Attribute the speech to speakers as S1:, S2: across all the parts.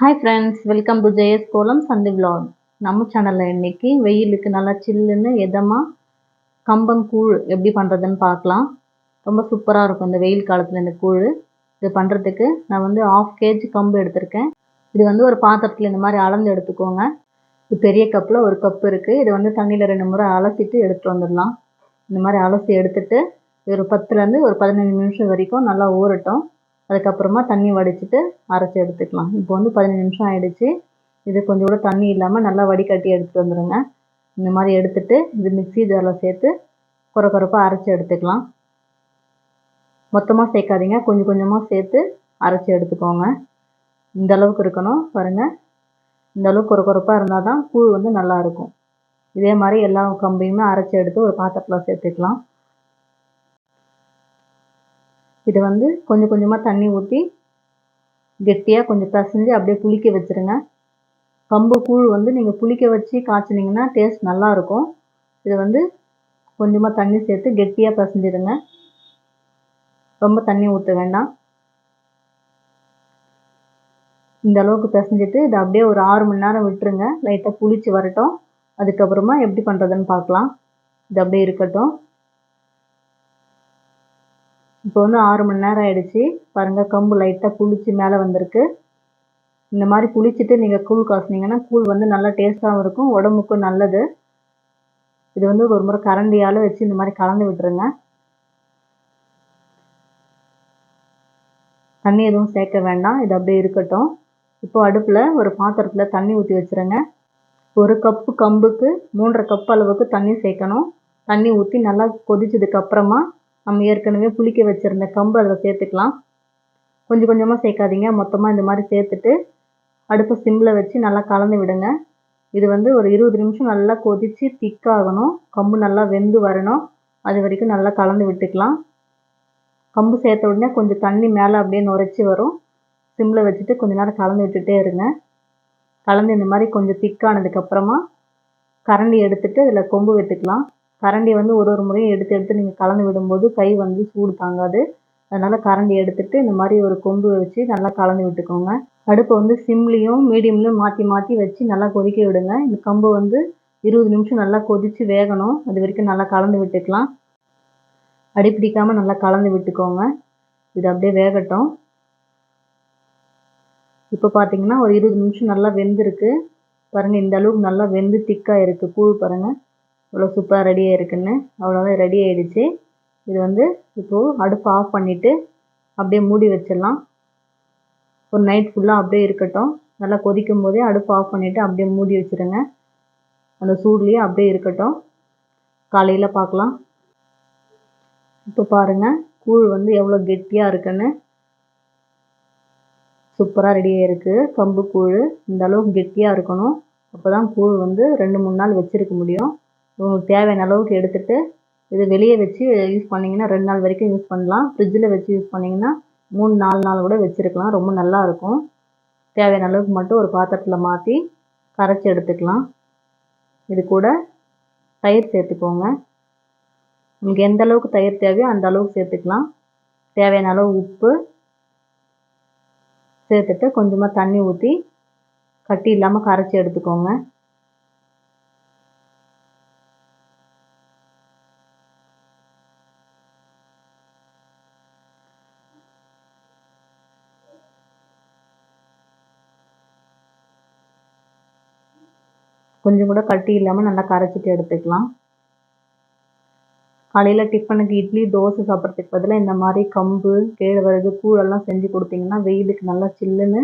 S1: Hi friends welcome to Jaya's kolam சந்தி vlog நம்ம சேனலில் இன்றைக்கி வெயிலுக்கு நல்லா சில்லுன்னு எதமாக கம்பங்கூழ் எப்படி பண்ணுறதுன்னு பார்க்கலாம். ரொம்ப சூப்பராக இருக்கும் இந்த வெயில் காலத்தில் இந்த கூழ். இது பண்ணுறதுக்கு நான் வந்து ஆஃப் கேஜி கம்பு எடுத்திருக்கேன். இது வந்து ஒரு பாத்திரத்தில் இந்த மாதிரி அளந்து எடுத்துக்கோங்க. இது பெரிய கப்பில் ஒரு கப் இருக்குது இது வந்து தண்ணியில் ரெண்டு முறை அலசிட்டு எடுத்துகிட்டு வந்துடலாம். இந்த மாதிரி அலசி எடுத்துட்டு ஒரு பத்துலேருந்து ஒரு பதினஞ்சு நிமிஷம் வரைக்கும் நல்லா ஊறட்டும். அதுக்கப்புறமா தண்ணி வடிச்சிட்டு அரைச்சி எடுத்துக்கலாம். இப்போ வந்து பதினஞ்சு நிமிஷம் ஆகிடுச்சு இது கொஞ்சம் கூட தண்ணி இல்லாமல் நல்லா வடிகட்டி எடுத்துகிட்டு வந்துடுங்க இந்த மாதிரி எடுத்துட்டு இது மிக்ஸி ஜாரில் சேர்த்து குறை குறைப்பாக அரைச்சி எடுத்துக்கலாம். மொத்தமாக சேர்க்காதீங்க. கொஞ்சம் கொஞ்சமாக சேர்த்து அரைச்சி எடுத்துக்கோங்க. இந்த அளவுக்கு இருக்கணும். பாருங்கள் இந்த அளவுக்கு குறை குறைப்பாக இருந்தால் தான் கூழ் வந்து நல்லா இருக்கும். இதே மாதிரி எல்லா கம்பையுமே அரைச்சி எடுத்து ஒரு பாத்திரத்தில் சேர்த்துக்கலாம். இதை வந்து கொஞ்சம் கொஞ்சமாக தண்ணி ஊற்றி கெட்டியாக கொஞ்சம் பிசைஞ்சு அப்படியே புளிக்க வச்சுருங்க. கம்பு கூழ் வந்து நீங்கள் புளிக்க வச்சு காய்ச்சினீங்கன்னா டேஸ்ட் நல்லாயிருக்கும் இது வந்து கொஞ்சமாக தண்ணி சேர்த்து கெட்டியாக பிசைஞ்சிடுங்க. ரொம்ப தண்ணி ஊற்ற வேண்டாம். இந்த அளவுக்கு பிசைஞ்சிட்டு இதை அப்படியே ஒரு ஆறு மணி நேரம் விட்டுருங்க. லைட்டாக புளிச்சு வரட்டும். அதுக்கப்புறமா எப்படி பண்ணுறதுன்னு பார்க்கலாம். இது அப்படியே இருக்கட்டும். இப்போ வந்து ஆறு மணி நேரம் ஆயிடுச்சு. பாருங்கள் கம்பு லைட்டாக புளிச்சு மேலே வந்திருக்கு. இந்த மாதிரி புளிச்சிட்டு நீங்கள் கூழ் காசுனீங்கன்னா கூழ் வந்து நல்லா டேஸ்ட்டாகவும் இருக்கும் உடம்புக்கும் நல்லது. இது வந்து ஒரு முறை கரண்டியால் வச்சு இந்த மாதிரி கலந்து விட்டுருங்க. தண்ணி எதுவும் சேர்க்க வேண்டாம் இது அப்படியே இருக்கட்டும். இப்போ அடுப்பில் ஒரு பாத்திரத்தில் தண்ணி ஊற்றி வச்சுருங்க. ஒரு கப்பு கம்புக்கு மூன்றரை கப் அளவுக்கு தண்ணி சேர்க்கணும். தண்ணி ஊற்றி நல்லா கொதிச்சதுக்கப்புறமா நம்ம ஏற்கனவே புளிக்க வச்சுருந்த கம்பு அதில் சேர்த்துக்கலாம். கொஞ்சம் கொஞ்சமாக சேர்க்காதீங்க. மொத்தமாக இந்த மாதிரி சேர்த்துட்டு அடுப்பை சிம்மில் வச்சு நல்லா கலந்து விடுங்க. இது வந்து ஒரு இருபது நிமிஷம் நல்லா கொதித்து திக்காகணும் கம்பு நல்லா வெந்து வரணும். அது வரைக்கும் நல்லா கலந்து விட்டுக்கலாம். கம்பு சேர்த்த உடனே கொஞ்சம் தண்ணி மேலே அப்படியே நுரைச்சி வரும். சிம்மில் வச்சுட்டு கொஞ்ச நேரம் கலந்து விட்டுட்டே இருங்க. கலந்து இந்த மாதிரி கொஞ்சம் திக்கானதுக்கப்புறமா கரண்டி எடுத்துகிட்டு அதில் கொம்பு வெட்டுக்கலாம். கரண்டி வந்து ஒரு ஒரு முறையும் எடுத்து எடுத்து நீங்கள் கலந்து விடும்போது கை வந்து சூடு தாங்காது. அதனால் கரண்டி எடுத்துகிட்டு இந்த மாதிரி ஒரு கொம்பு வச்சு நல்லா கலந்து விட்டுக்கோங்க. அடுப்பை வந்து சிம்லேயும் மீடியம்லையும் மாற்றி மாற்றி வச்சு நல்லா கொதிக்க விடுங்க. இந்த கம்பு வந்து இருபது நிமிஷம் நல்லா கொதித்து வேகணும். அது வரைக்கும் நல்லா கலந்து விட்டுக்கலாம். அடிப்பிடிக்காமல் நல்லா கலந்து விட்டுக்கோங்க. இது அப்படியே வேகட்டும். இப்போ பார்த்தீங்கன்னா ஒரு இருபது நிமிஷம் நல்லா வெந்திருக்கு. பாருங்கள் இந்த அளவுக்கு நல்லா வெந்து திக்காக இருக்குது கூழ் பாருங்கள் இவ்வளோ சூப்பராக ரெடியாக இருக்குன்னு அவ்வளோதான் ரெடி ஆகிடுச்சு இது வந்து இப்போது அடுப்பு ஆஃப் பண்ணிவிட்டு அப்படியே மூடி வச்சிடலாம். ஒரு நைட் ஃபுல்லாக அப்படியே இருக்கட்டும். நல்லா கொதிக்கும் போதே அடுப்பு ஆஃப் பண்ணிவிட்டு அப்படியே மூடி வச்சுருங்க. அந்த சூட்லேயே அப்படியே இருக்கட்டும். காலையில் பார்க்கலாம். இப்போ பாருங்கள் கூழ் வந்து எவ்வளோ கெட்டியாக இருக்குன்னு. சூப்பராக ரெடியாக இருக்குது கம்பு கூழ் இந்த அளவுக்கு கெட்டியாக இருக்கணும். அப்போ தான் கூழ் வந்து ரெண்டு மூணு நாள் வச்சுருக்க முடியும். உங்களுக்கு தேவையான அளவுக்கு எடுத்துகிட்டு இது வெளியே வச்சு யூஸ் பண்ணிங்கன்னா ரெண்டு நாள் வரைக்கும் யூஸ் பண்ணலாம். ஃப்ரிட்ஜில் வச்சு யூஸ் பண்ணிங்கன்னா மூணு நாலு நாள் கூட வச்சுருக்கலாம். ரொம்ப நல்லா இருக்கும். தேவையான அளவுக்கு மட்டும் ஒரு பாத்திரத்தில் மாற்றி கரைச்சி எடுத்துக்கலாம். இது கூட தயிர் சேர்த்துக்கோங்க. உங்களுக்கு எந்த அளவுக்கு தயிர் தேவையோ அந்த அளவுக்கு சேர்த்துக்கலாம். தேவையான அளவு உப்பு சேர்த்துட்டு கொஞ்சமாக தண்ணி ஊற்றி கட்டி இல்லாமல் கரைச்சி எடுத்துக்கோங்க. கொஞ்சம் கூட கட்டி இல்லாமல் நல்லா கரைச்சிட்டு எடுத்துக்கலாம். காலையில் டிஃபனுக்கு இட்லி தோசை சாப்பிட்றதுக்கு பதிலாக இந்த மாதிரி கம்பு கேழ்வரகு கூழெல்லாம் செஞ்சு கொடுத்தீங்கன்னா வெயிலுக்கு நல்லா சில்லுன்னு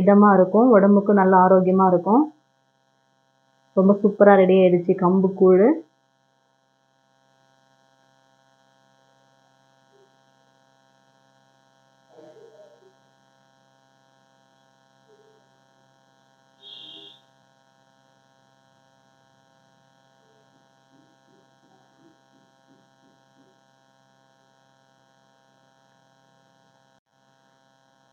S1: இதமாக இருக்கும். உடம்புக்கும் நல்லா ஆரோக்கியமாக இருக்கும். ரொம்ப சூப்பராக ரெடி ஆயிடுச்சு கம்பு கூழ்.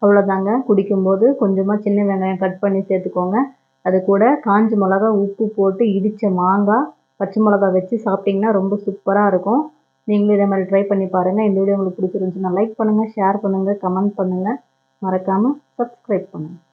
S1: அவ்வளோதாங்க குடிக்கும்போது கொஞ்சமாக சின்ன வெங்காயம் கட் பண்ணி சேர்த்துக்கோங்க. அது கூட காஞ்ச மிளகா உப்பு போட்டு இடித்த மாங்காய் பச்சை மிளகா வச்சு சாப்பிட்டிங்கன்னா ரொம்ப சூப்பராக இருக்கும். நீங்களும் இதே மாதிரி ட்ரை பண்ணி பாருங்கள் இந்த வீடியோ உங்களுக்கு பிடிச்சிருந்துச்சுன்னா லைக் பண்ணுங்கள் ஷேர் பண்ணுங்கள் கமெண்ட் பண்ணுங்கள் மறக்காமல் சப்ஸ்கிரைப் பண்ணுங்கள்